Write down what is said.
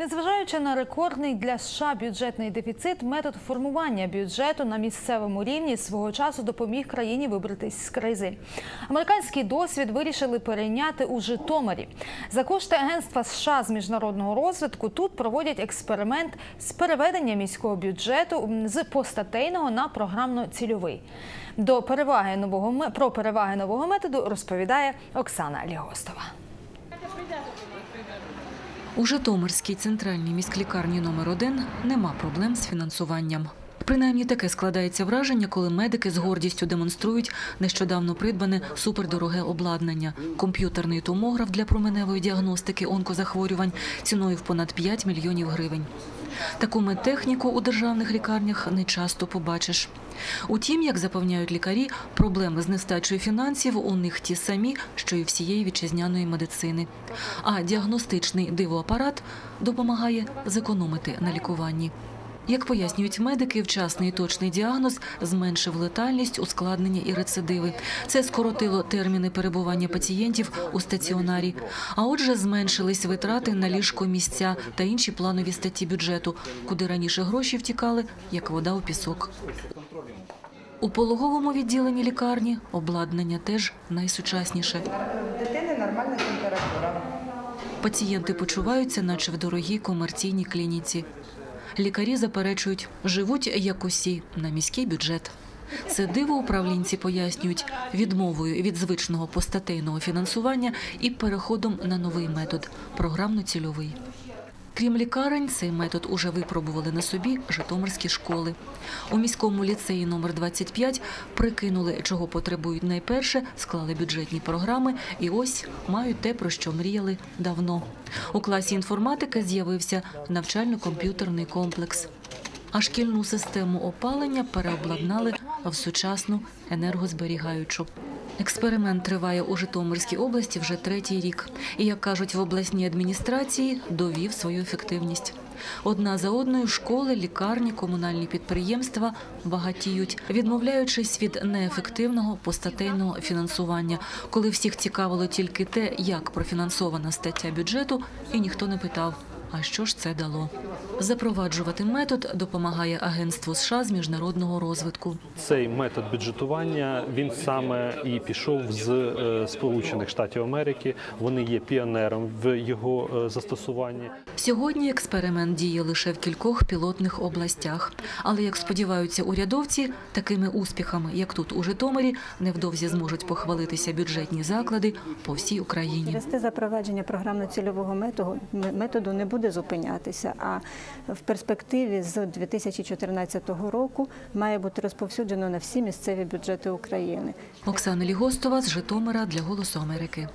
Незважаючи на рекордний для США бюджетний дефіцит, метод формування бюджету на місцевому рівні свого часу допоміг країні вибратись з кризи. Американський досвід вирішили перейняти у Житомирі. За кошти агентства США з міжнародного розвитку тут проводять експеримент з переведення міського бюджету з постатейного на програмно-цільовий. До переваги нового про переваги нового методу розповідає Оксана Лігостова. У Житомирській центральній міськлікарні номер 1 нема проблем з фінансуванням. Принаймні таке складається враження, коли медики з гордістю демонструють нещодавно придбане супердороге обладнання – комп'ютерний томограф для променевої діагностики онкозахворювань ціною в понад 5 мільйонів гривень. Таку медтехніку у державних лікарнях не часто побачиш. Утім, як запевняють лікарі, проблеми з нестачею фінансів у них ті самі, що і всієї вітчизняної медицини. А діагностичний дивоапарат допомагає зекономити на лікуванні. Як пояснюють медики, вчасний і точний діагноз зменшив летальність, ускладнення і рецидиви. Це скоротило терміни перебування пацієнтів у стаціонарі. А отже, зменшились витрати на ліжко місця та інші планові статті бюджету, куди раніше гроші втікали, як вода у пісок. У пологовому відділенні лікарні обладнання теж найсучасніше. дитини нормальна температура. Пацієнти почуваються, наче в дорогій комерційній клініці. Лікарі заперечують, живуть як усі на міський бюджет. Це диво управлінці пояснюють відмовою від звичного постатейного фінансування і переходом на новий метод програмно-цільовий. Крім лікарень, цей метод уже випробували на собі житомирські школи. У міському ліцеї номер 25 прикинули, чого потребують найперше, склали бюджетні програми і ось мають те, про що мріяли давно. У класі інформатики з'явився навчально-комп'ютерний комплекс. А шкільну систему опалення переобладнали в сучасну енергозберігаючу. Експеримент триває у Житомирській області вже третій рік. І, як кажуть в обласній адміністрації, довів свою ефективність. Одна за одною школи, лікарні, комунальні підприємства багатіють, відмовляючись від неефективного постатейного фінансування, коли всіх цікавило тільки те, як профінансована стаття бюджету, і ніхто не питав, а що ж це дало. Запроваджувати метод допомагає агентство США з міжнародного розвитку. Цей метод бюджетування він саме і пішов з е, Сполучених Штатів Америки. Вони є піонером в його е, застосуванні. Сьогодні експеримент діє лише в кількох пілотних областях. Але, як сподіваються урядовці, такими успіхами, як тут у Житомирі, невдовзі зможуть похвалитися бюджетні заклади по всій Україні. Через те запровадження програмно-цільового методу, методу не буде зупинятися, а в перспективі з 2014 року має бути розповсюджено на всі місцеві бюджети України. Оксана Лігостова з Житомира для Голосу Америки.